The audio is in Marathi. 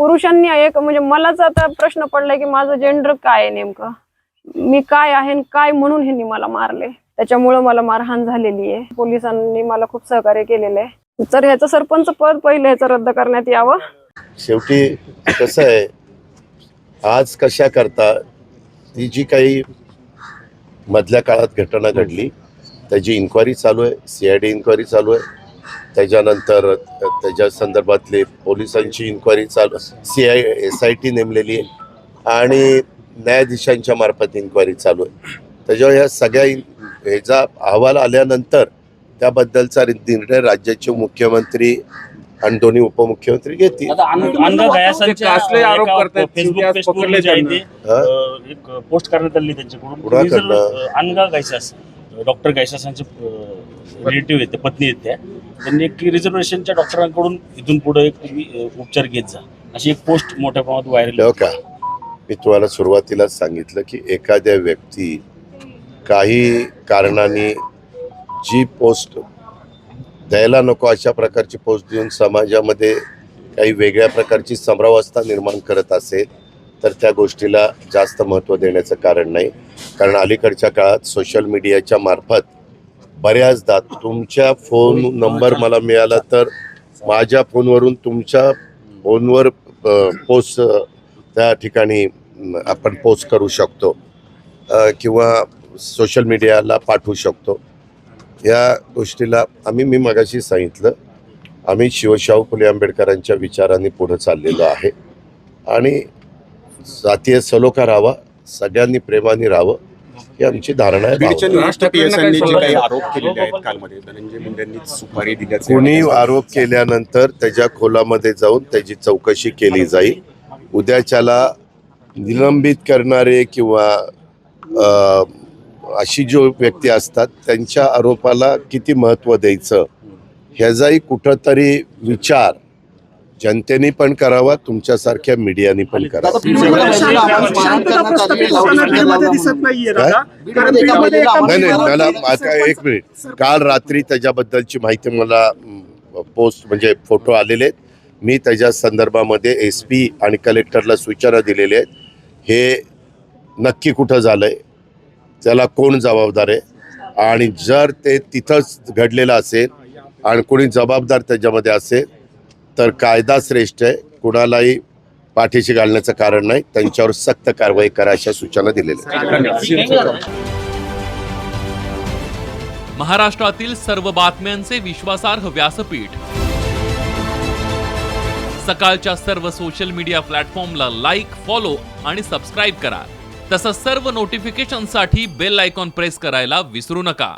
पुरुषांनी एक म्हणजे मलाच आता प्रश्न पडलाय की माझं जेंडर काय आहे नेमकं? मी काय आहे काय म्हणून ह्यांनी मला मारले? त्याच्यामुळं मला मारहाण झालेली आहे. पोलिसांनी मला खूप सहकार्य केलेलं आहे. तर ह्याचं सरपंच पद पहिलं ह्याचं रद्द करण्यात यावं? शेवटी कसं आहे आज कशा करता ती जी काही मधल्या काळात घटना घडली त्याची इन्क्वायरी चालू आहे सी आय डी इन्क्वायरी चालू आहे. त्याच्यानंतर त्याच्या संदर्भातली पोलिसांची इन्क्वायरी चालू C I S I T नेमलेली आहे. आणि न्यायाधीशांच्या मार्फत इन्क्वायरी चालू आहे. त्याच्यावर ह्या सगळ्या ह्याचा अहवाल आल्यानंतर त्याबद्दलचा निर्णय राज्याचे मुख्यमंत्री आणि दोन्ही उपमुख्यमंत्री घेतील. पोस्ट करण्यात आली त्यांच्याकडून. डॉक्टर गैसासांचे रिलेटिव्ह आहेत पत्नी आहेत त्या. त्यांनी एक रिझर्वेशनच्या डॉक्टरांकडून इथून पुढे एक तुम्ही उपचार घेत जा. अशी एक पोस्ट मोठ्या प्रमाणात व्हायरल हो का? मी तुम्हाला सुरुवातीलाच सांगितलं की एखाद्या व्यक्ती काही कारणाने जी पोस्ट द्यायला नको अशा प्रकारची पोस्ट देऊन समाजामध्ये काही वेगळ्या प्रकारची समरावस्था निर्माण करत असेल तर त्या गोष्टीला जास्त महत्त्व देण्याचं कारण नाही. कारण अलीकडच्या काळात सोशल मीडियाच्या मार्फत बऱ्याचदा तुमच्या फोन नंबर मला मिळाला तर माझ्या फोनवरून तुमच्या फोनवर पोस्ट त्या ठिकाणी आपण पोस्ट करू शकतो. किंवा सोशल मीडियाला पाठवू शकतो. या गोष्टीला आम्ही मी मगाशी सांगितलं आम्ही शिवशाहू फुले आंबेडकरांच्या विचारांनी पुढे चाललेलो आहे. आणि जातीय सलोखा राहावा सगळ्यांनी प्रेमाने राहावं ही आमची धारणा आहे आरोप केलेले आहेत कालमध्ये. धनंजय मुंडेंनी सुपारी दिल्याचे कोणी आरोप केल्यानंतर त्याच्या खोलामध्ये जाऊन त्याची चौकशी केली जाईल. उद्याच्याला निलंबित करणारे किंवा अशी जो व्यक्ती असतात त्यांच्या आरोपाला किती महत्त्व द्यायचं? ह्याचाही कुठंतरी विचार जनतेने पण करावा तुमच्यासारख्या मीडियाने पण करावा. काय? नाही नाही मला आता एक मिनिट. काल रात्री त्याच्याबद्दलची माहिती मला पोस्ट म्हणजे फोटो आलेले आहेत. मी त्याच्या संदर्भामध्ये एस पी आणि कलेक्टरला सूचना दिलेल्या आहेत. हे नक्की कुठं झालंय? त्याला कोण जबाबदार आहे? आणि जर ते तिथंच घडलेलं असेल आणि कोणी जबाबदार त्याच्यामध्ये असेल तर कायदा श्रेष्ठ आहे. कुणालाही पाठीशी घालण्याचं कारण नाही. त्यांच्यावर सक्त कारवाई करा अशा सूचना दिलेल्या महाराष्ट्रातील सर्व बातम्यांचे विश्वासार्ह व्यासपीठ. सकाळच्या सर्व सोशल मीडिया प्लॅटफॉर्मला लाईक फॉलो आणि सबस्क्राईब करा. तसंच सर्व नोटिफिकेशनसाठी बेल आयकॉन प्रेस करायला विसरू नका.